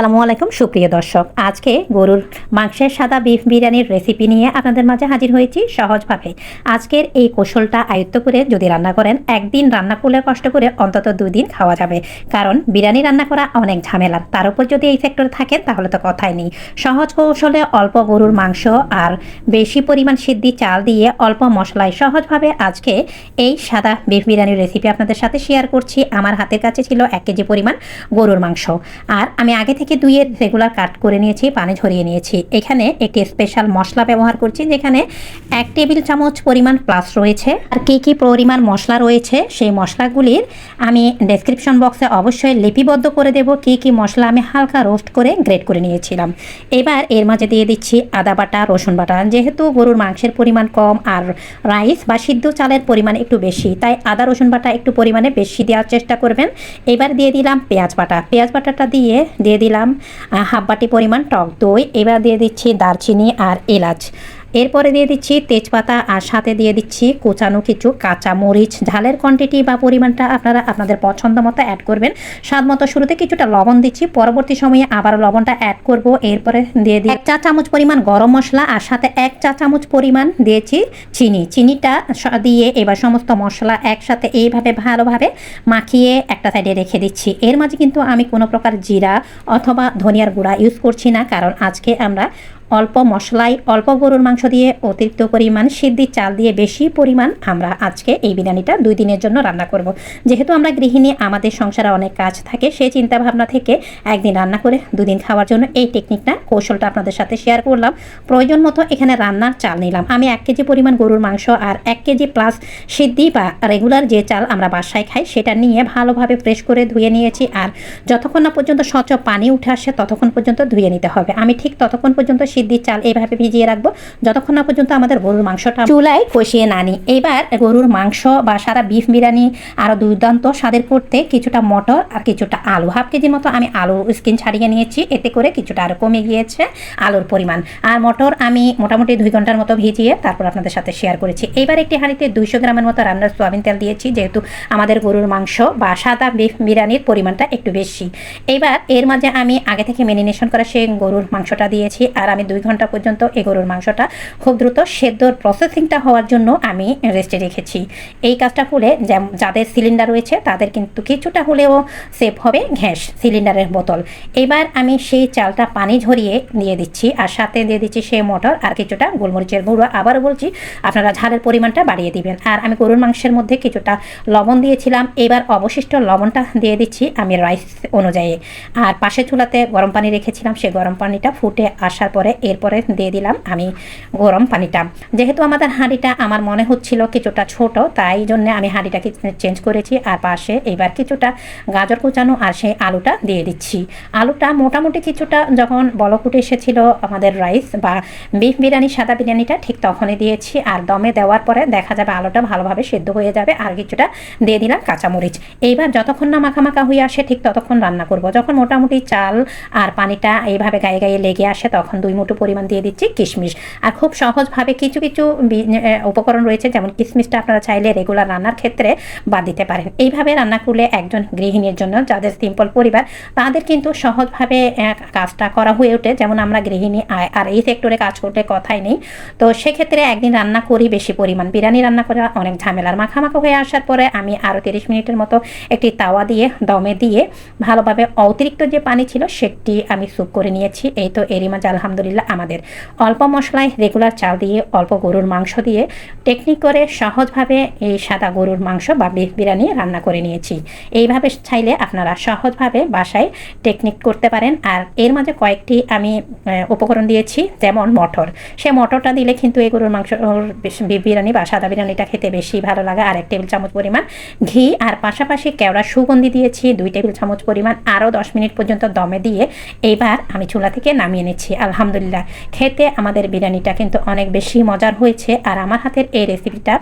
আসসালামু আলাইকুম, সুপ্রিয় দর্শক। আজকে গরুর মাংসের সাদা বিফ বিরিয়ানির রেসিপি নিয়ে আপনাদের মাঝে হাজির হয়েছি সহজভাবে। আজকের এই কৌশলটা আয়ত্ত করে যদি রান্না করেন, একদিন রান্না করলে কষ্ট করে অন্তত দুই দিন খাওয়া যাবে। কারণ বিরিয়ানি রান্না করা অনেক ঝামেলার তার উপর যদি এই সেক্টরে থাকেন, তাহলে তো কথাই নেই। সহজ কৌশলে অল্প গরুর মাংস আর বেশি পরিমাণ সিদ্ধি চাল দিয়ে অল্প মশলায় সহজভাবে আজকে এই সাদা বিফ বিরিয়ানির রেসিপি আপনাদের সাথে শেয়ার করছি। আমার হাতের কাছে ছিল এক কেজি পরিমাণ গরুর মাংস। আর আমি আগে থেকে দুইয়ের রেগুলার কাট করে নিয়েছি, পানি ঝরিয়ে নিয়েছি। এখানে একটি স্পেশাল মশলা ব্যবহার করছি, যেখানে এক টেবিল চামচ পরিমাণ প্লাস রয়েছে। আর কী কী পরিমাণ মশলা রয়েছে, সেই মশলাগুলির আমি ডেসক্রিপশন বক্সে অবশ্যই লিপিবদ্ধ করে দেব, কী কী মশলা আমি হালকা রোস্ট করে গ্রেড করে নিয়েছিলাম। এবার এর মাঝে দিয়ে দিচ্ছি আদা বাটা, রসুন বাটা। যেহেতু গরুর মাংসের পরিমাণ কম আর রাইস বা সিদ্ধ চালের পরিমাণ একটু বেশি, তাই আদা, রসুন বাটা একটু পরিমাণে বেশি দেওয়ার চেষ্টা করবেন। এবার দিয়ে দিলাম পেঁয়াজ বাটা। পেঁয়াজ বাটাটা দিয়ে দিয়ে দিলাম আহ, হাফ বাটি পরিমাণ টক দই এবার দিয়ে দিচ্ছি দারচিনি আর এলাচ। এরপরে দিয়ে দিচ্ছি তেজপাতা আর সাথে দিয়ে দিচ্ছি কোচানো কিছু কাঁচা মরিচ। ঝালের কোয়ান্টিটি বা পরিমাণটা আপনারা আপনাদের পছন্দ মতো অ্যাড করবেন। স্বাদ মতো শুরুতে কিছুটা লবণ দিচ্ছি, পরবর্তী সময়ে আবার লবণটা অ্যাড করব। এরপরে দিয়ে দিই এক চা চামচ পরিমাণ গরম মশলা আর সাথে এক চা চামচ পরিমাণ দিয়েছি চিনি। চিনিটা দিয়ে এবার সমস্ত মশলা একসাথে এইভাবে ভালোভাবে মাখিয়ে একটা সাইডে রেখে দিচ্ছি। এর মাঝে কিন্তু আমি কোনো প্রকার জিরা অথবা ধনিয়ার গুঁড়া ইউজ করছি না, কারণ আজকে আমরা অল্প মশলায় অল্প গরুর মাংস দিয়ে অতিরিক্ত পরিমাণ সিদ্ধি চাল দিয়ে বেশি পরিমাণ আমরা আজকে এই বিরিয়ানিটা দুই দিনের জন্য রান্না করব। যেহেতু আমরা গৃহিণী, আমাদের সংসারে অনেক কাজ থাকে সেই চিন্তা ভাবনা থেকে একদিন রান্না করে দুদিন খাওয়ার জন্য এই টেকনিকটা কৌশলটা আপনাদের সাথে শেয়ার করলাম। প্রয়োজন মতো এখানে রান্নার চাল নিলাম। আমি এক কেজি পরিমাণ গরুর মাংস আর এক কেজি প্লাস সিদ্ধি বা রেগুলার যে চাল আমরা বাসায় খাই, সেটা নিয়ে ভালোভাবে ফ্রেশ করে ধুয়ে নিয়েছি আর যতক্ষণ না পর্যন্ত স্বচ্ছ পানি উঠে আসে, ততক্ষণ পর্যন্ত ধুয়ে নিতে হবে। আমি ঠিক ততক্ষণ পর্যন্ত সিদ্ধির চাল এইভাবে ভিজিয়ে রাখব। যতক্ষণ না পর্যন্ত আমাদের গরুর মাংসটা চুলায় কষিয়ে না নিই। এবার গরুর মাংস বা সারা বিফ বিরিয়ানি আরও দুর্দান্ত স্বাদের করতে কিছুটা মটর আর কিছুটা আলু। হাফ কেজির মতো আমি আলুর স্কিন ছাড়িয়ে নিয়েছি। এতে করে কিছুটা আরও কমে গিয়েছে আলুর পরিমাণ। আর মটর আমি মোটামুটি দুই ঘণ্টার মতো ভিজিয়ে তারপর আপনাদের সাথে শেয়ার করেছি। এবার একটি হাঁড়িতে দুইশো গ্রামের মতো রান্নার সোয়াবিন তেল দিয়েছি, যেহেতু আমাদের গরুর মাংস বা সাদা বিফ বিরিয়ানির পরিমাণটা একটু বেশি। এবার এর মাঝে আমি আগে থেকে মেরিনেশন করা সেই গরুর মাংসটা দিয়েছি। আর আমি দুই ঘণ্টা পর্যন্ত এই গরুর মাংসটা খুব দ্রুত সেদ্ধর প্রসেসিংটা হওয়ার জন্য আমি রেস্টে রেখেছি। এই কাজটা হলে যাদের সিলিন্ডার রয়েছে তাদের কিন্তু কিছুটা হলেও সেভ হবে ঘ্যাস সিলিন্ডারের বোতল। এবার আমি সেই চালটা পানি ঝরিয়ে দিয়ে দিচ্ছি আর সাথে দিয়ে দিচ্ছি সেই মটর আর কিছুটা গোলমরিচের গুঁড়ো। আবার বলছি, আপনারা ঝালের পরিমাণটা বাড়িয়ে দিবেন। আর আমি গরুর মাংসের মধ্যে কিছুটা লবণ দিয়েছিলাম। এবার অবশিষ্ট লবণটা দিয়ে দিচ্ছি আমি রাইস অনুযায়ী। আর পাশে চুলাতে গরম পানি রেখেছিলাম। সেই গরম পানিটা ফুটে আসার পরে এরপরে দিয়ে দিলাম আমি গরম পানিটা। যেহেতু আমাদের হাঁড়িটা আমার মনে হচ্ছিল কিছুটা ছোট, তাই জন্য আমি হাঁড়িটাকে চেঞ্জ করেছি। আর পাশে এবার কিছুটা গাজর কুচানো আর সেই আলুটা দিয়ে দিচ্ছি। আলুটা মোটামুটি কিছুটা যখন বলক উঠে এসেছিল আমাদের রাইস বা বিফ বিরিয়ানি, সাদা বিরিয়ানিটা, ঠিক তখনই দিয়েছি। আর দমে দেওয়ার পরে দেখা যাবে আলুটা ভালোভাবে সেদ্ধ হয়ে যাবে আর কিছুটা দিয়ে দিলাম কাঁচামরিচ। এইবার যতক্ষণ না মাখা মাখা হয়ে আসে, ঠিক ততক্ষণ রান্না করব। যখন মোটামুটি চাল আর পানিটা এইভাবে গায়ে গায়ে লেগে আসে, তখন দুই মুঠো পরিমাণ দিয়ে দিচ্ছি কিশমিশ। আর খুব সহজভাবে কিছু কিছু উপকরণ রয়েছে, যেমন কিশমিশটা আপনারা চাইলে রেগুলার রান্নার ক্ষেত্রে বাদ দিতে পারেন। এইভাবে রান্না করলে একজন গৃহিণীর জন্য, যাদের সিম্পল পরিবার, তাদের কিন্তু সহজভাবে কাজটা করা হয়ে ওঠে। যেমন আমরা গৃহিণী আয়- আর এই সেক্টরে কাজ করতে কথাই নেই। তো সেক্ষেত্রে একদিন রান্না করি বেশি পরিমাণ। বিরিয়ানি রান্না করা অনেক ঝামেলার মাখামাখা হয়ে আসার পরে আমি আরও তিরিশ মিনিটের মতো একটি তাওয়া দিয়ে, দমে দিয়ে, ভালোভাবে অতিরিক্ত যে পানি ছিল, সেটি আমি স্যুপ করে নিয়েছি। এই তো এরিমাজ আলহামদুলিল্লাহ। আমাদের। অল্প মশলায় রেগুলার চাল দিয়ে, অল্প গরুর মাংস দিয়ে টেকনিক করে সহজভাবে এই সাদা গরুর মাংস বা বিফ বিরিয়ানি রান্না করে নিয়েছি। এইভাবে চাইলে আপনারা সহজভাবে বাসায় টেকনিক করতে পারেন। আর এর মাঝে কয়েকটি আমি উপকরণ দিয়েছি, যেমন মটর। সে মটরটা দিলে কিন্তু এই গরুর মাংস বিরিয়ানি বা সাদা বিরিয়ানিটা খেতে বেশি ভালো লাগে। আর এক টেবিল চামচ পরিমাণ ঘি। আর পাশাপাশি কেওড়া সুগন্ধি দিয়েছি, দুই টেবিল চামচ পরিমাণ আরও দশ মিনিট পর্যন্ত দমে দিয়ে, এইবার আমি চুলা থেকে নামিয়ে নিচ্ছি। আলহামদুলিল্লাহ। খেতে আমাদের বিরিয়ানিটা কিন্তু অনেক বেশি মজার হয়েছে আর আমার হাতের এই রেসিপিটা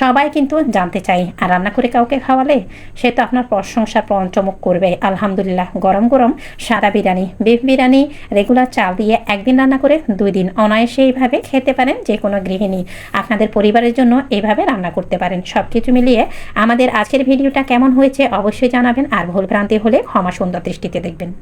সবাই কিন্তু জানতে চাই আর রান্না করে কাউকে খাওয়ালে সে তো আপনার প্রশংসা পঞ্চমুখ করবে। আলহামদুলিল্লাহ, গরম গরম সাদা বিরিয়ানি বিফ বিরিয়ানি রেগুলার চাল দিয়ে একদিন রান্না করে দুই দিন অনায়াসে এইভাবে খেতে পারেন যে কোনো গৃহিণী। আপনাদের পরিবারের জন্য এইভাবে রান্না করতে পারেন। সব কিছু মিলিয়ে আমাদের আজকের ভিডিওটা কেমন হয়েছে অবশ্যই জানাবেন আর ভুল ভ্রান্তি হলে ক্ষমা সুন্দর দৃষ্টিতে দেখবেন।